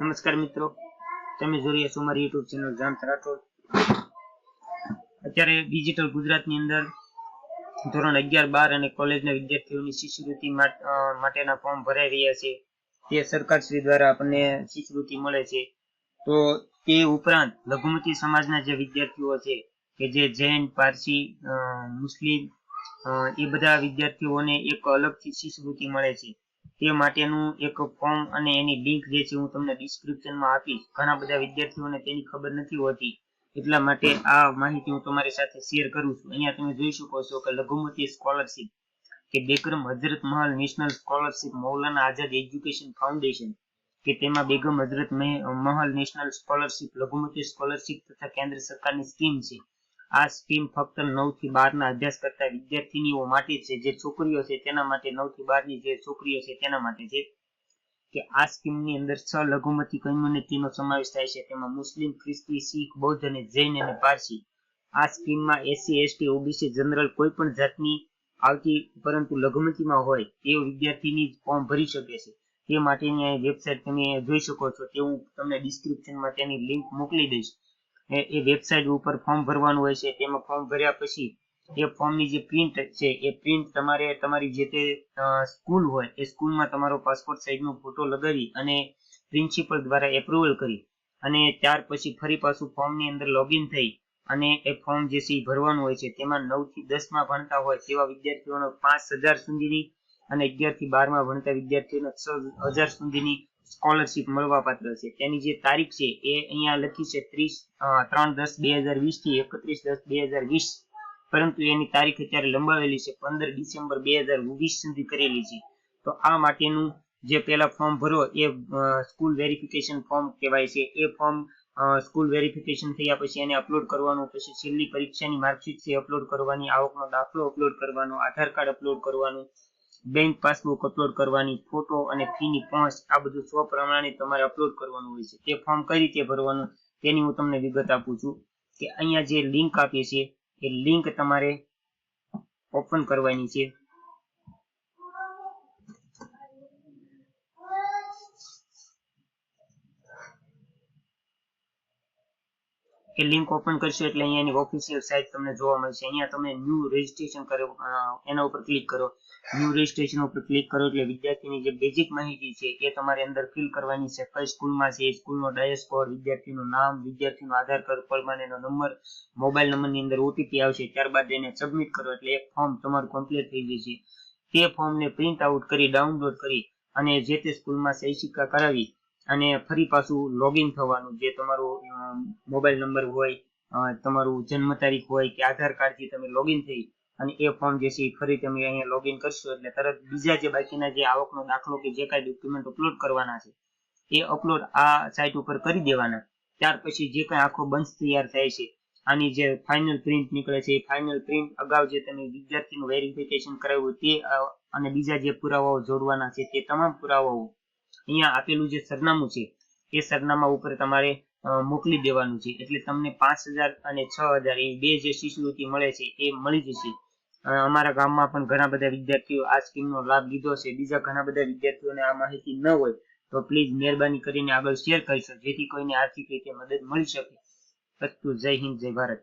નમસ્કાર મિત્રો. તમે જોઈ રહ્યા છો મારી યુટ્યુબ ચેનલ જામ રાઠોડ. અત્યારે ડિજિટલ ગુજરાતની અંદર ધોરણ અગિયાર, બાર અને કોલેજના વિદ્યાર્થીઓની શિષ્યવૃત્તિ માટેના ફોર્મ ભરાઈ રહ્યા છે. તે સરકારશ્રી દ્વારા આપણને શિષ્યવૃત્તિ મળે છે. તો તે ઉપરાંત લઘુમતી સમાજના જે વિદ્યાર્થીઓ છે, કે જે જૈન, પારસી મુસ્લિમ એ બધા વિદ્યાર્થીઓને એક અલગથી શિષ્યવૃત્તિ મળે છે. તે માટેનું એક ફોર્મ અને એની લિંક જે છે હું તમને ડિસ્ક્રિપ્શનમાં આપીશ. ઘણા બધા વિદ્યાર્થીઓને તેની ખબર નથી હોતી. એટલા માટે આ માહિતી હું તમારી સાથે શેર કરું છું. અહીંયા તમે જોઈ શકો છો કે લઘુમતી સ્કોલરશિપ કે Begum Hazrat Mahal national scholarship Maulana Azad education foundation કે તેમાં બેગમ હજરત મહ- મહલ નેશનલ સ્કોલરશિપ લઘુમતી સ્કોલરશિપ તથા કેન્દ્ર સરકારની સ્કીમ છે. આ સ્કીમ ફક્ત નવથી બાર ના અભ્યાસ કરતા વિદ્યાર્થીનીઓ માટે છે. જે છોકરીઓ છે તેના માટે નવથી બારની જે છોકરીઓ છે તેના માટે છે કે આ સ્કીમની અંદર છ લઘુમતી કમ્યુનિટીનો સમાવેશ થાય છે. તેમાં મુસ્લિમ, ખ્રિસ્તી, શીખ, બૌદ્ધ અને જૈન અને પારસી. આ સ્કીમમાં એસસી એસટી ઓબીસી જનરલ કોઈ પણ જાતની આવતી પરંતુ લઘુમતીમાં હોય તે વિદ્યાર્થીની ફોર્મ ભરી શકે છે. તે માટેની વેબસાઇટ તમે જોઈ શકો છો. તે હું તમને ડિસ્ક્રિપ્શનમાં તેની લિંક મોકલી દઈશ. એ વેબસાઇટ ઉપર ફોર્મ ભરવાનું હોય છે, તેમાં ફોર્મ ભર્યા પછી એ ફોર્મની જે પ્રિન્ટ છે, એ પ્રિન્ટ તમારે તમારી જે તે સ્કૂલ હોય, એ સ્કૂલમાં તમારો પાસપોર્ટ સાઇઝનો ફોટો લગાવી અને પ્રિન્સિપલ દ્વારા એપ્રુવલ કરી અને ત્યાર પછી ફરી પાછું ફોર્મની અંદર લોગિન થઈ અને એ ફોર્મ જે છે ભરવાનું હોય છે, તેમાં નવથી દસમાં ભણતા હોય તેવા વિદ્યાર્થીઓને પાંચ હજાર સુધીની અને અગિયારથી બારમાં ભણતા વિદ્યાર્થીઓને છ હજાર સુધીની સ્કોલરશિપ મળવા પાત્ર છે. તેની જે તારીખ છે, એ અહીંયા લખી છે ત્રીસ ત્રણ દસ બે હજાર વીસથી એકત્રીસ દસ બે હજાર વીસ. પરંતુ એની તારીખ અત્યારે લંબાવેલી છે, પંદર ડિસેમ્બર બે હજાર વીસ સુધી કરેલી છે. તો આ માટેનું જે પેલા ફોર્મ ભરો એ સ્કૂલ વેરિફિકેશન ફોર્મ કહેવાય છે. એ ફોર્મ સ્કૂલ વેરિફિકેશન થયા પછી એને અપલોડ કરવાનું, પછી છેલ્લી પરીક્ષાની માર્કશીટ છે અપલોડ કરવાની, આવકનો દાખલો અપલોડ કરવાનો, આધાર કાર્ડ અપલોડ કરવાનું બેંક પાસબુક અપલોડ કરવાની ફોટો અને ફીની પહોંચ, આ બધું સ્વ પ્રમાણે તમારે અપલોડ કરવાનું હોય છે. તે ફોર્મ કઈ રીતે ભરવાનું, તેની હું તમને વિગત આપું છું કે અહીંયા જે લિંક આપી છે એ લિંક તમારે ઓપન કરવાની છે. એ લિંક ઓપન કરશો એટલે અહીંયાની ઓફિશિયલ સાઇટ તમને જોવા મળશે. અહીંયા તમે ન્યૂ રજીસ્ટ્રેશન કરો એના ઉપર ક્લિક કરો. ન્યૂ રજિસ્ટ્રેશન ઉપર ક્લિક કરો એટલે વિદ્યાર્થીની જે બેઝિક માહિતી છે એ તમારે અંદર ફિલ કરવાની છે. કઈ સ્કૂલમાં છે, એ સ્કૂલનો ડાયસ કોડ વિદ્યાર્થીનું નામ, વિદ્યાર્થીનો આધાર કાર્ડ પરમાનેનો નંબર મોબાઈલ નંબરની અંદર ઓટીપી આવશે. ત્યારબાદ એને સબમિટ કરો એટલે એક ફોર્મ તમારું કમ્પ્લીટ થઈ જશે. તે ફોર્મને પ્રિન્ટ આઉટ કરી ડાઉનલોડ કરી અને જે તે સ્કૂલમાં શૈક્ષિકા કરાવી અને ફરી પાછું લોગિન થવાનું, જે તમારું મોબાઈલ નંબર હોય તમારું જન્મ તારીખ હોય કે આધાર કાર્ડથી તમે લોગિન થઈ અને એ ફોર્મ જે છે એ ફરી તમે અહીંયા લોગિન કરશો એટલે તરત બીજા જે બાકીના જે આવકનો દાખલો કે જે કાંઈ ડોક્યુમેન્ટ અપલોડ કરવાના છે, એ અપલોડ આ સાઇટ ઉપર કરી દેવાના. ત્યાર પછી જે કાંઈ આખો બંચ તૈયાર થાય છે આની જે ફાઇનલ પ્રિન્ટ નીકળે છે, એ ફાઇનલ પ્રિન્ટ અગાઉ જે તમે વિદ્યાર્થીનું વેરિફિકેશન કરાવ્યું તે અને બીજા જે પુરાવાઓ જોડવાના છે તે તમામ પુરાવાઓ અહીંયા આપેલું જે સરનામું છે, એ સરનામા ઉપર તમારે મોકલી દેવાનું છે. એટલે તમને પાંચ હજાર અને છ હજાર એ બે જે શિષ્યવૃત્તિ મળે છે, એ મળી જશે. અમારા ગામમાં પણ ઘણા બધા વિદ્યાર્થીઓ આ સ્કીમનો લાભ લીધો છે. બીજા ઘણા બધા વિદ્યાર્થીઓને આ માહિતી ન હોય, તો પ્લીઝ મહેરબાની કરીને આગળ શેર કરશો જેથી કોઈને આર્થિક રીતે મદદ મળી શકે. અસ્તુ, જય હિન્દ, જય ભારત.